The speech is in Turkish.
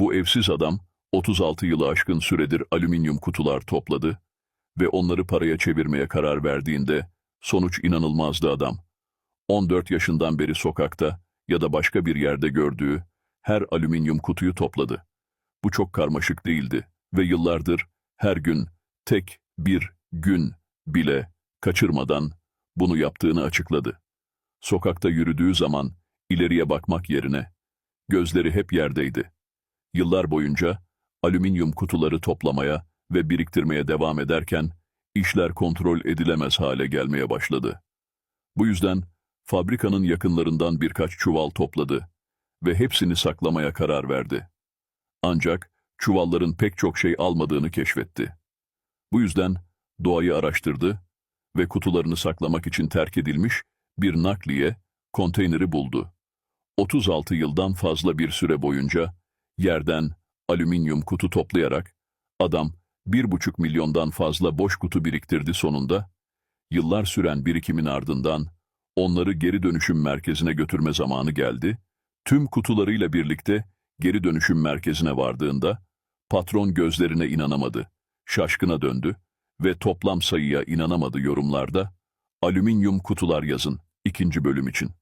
Bu evsiz adam 36 yılı aşkın süredir alüminyum kutular topladı ve onları paraya çevirmeye karar verdiğinde sonuç inanılmazdı adam. 14 yaşından beri sokakta ya da başka bir yerde gördüğü her alüminyum kutuyu topladı. Bu çok karmaşık değildi ve yıllardır her gün tek bir gün bile kaçırmadan bunu yaptığını açıkladı. Sokakta yürüdüğü zaman ileriye bakmak yerine gözleri hep yerdeydi. Yıllar boyunca alüminyum kutuları toplamaya ve biriktirmeye devam ederken işler kontrol edilemez hale gelmeye başladı. Bu yüzden fabrikanın yakınlarından birkaç çuval topladı ve hepsini saklamaya karar verdi. Ancak çuvalların pek çok şey almadığını keşfetti. Bu yüzden doğayı araştırdı ve kutularını saklamak için terk edilmiş bir nakliye konteyneri buldu. 36 yıldan fazla bir süre boyunca yerden alüminyum kutu toplayarak adam 1,5 milyondan fazla boş kutu biriktirdi sonunda. Yıllar süren birikimin ardından onları geri dönüşüm merkezine götürme zamanı geldi. Tüm kutularıyla birlikte geri dönüşüm merkezine vardığında patron gözlerine inanamadı. Şaşkına döndü ve toplam sayıya inanamadı yorumlarda. Alüminyum kutular yazın ikinci bölüm için.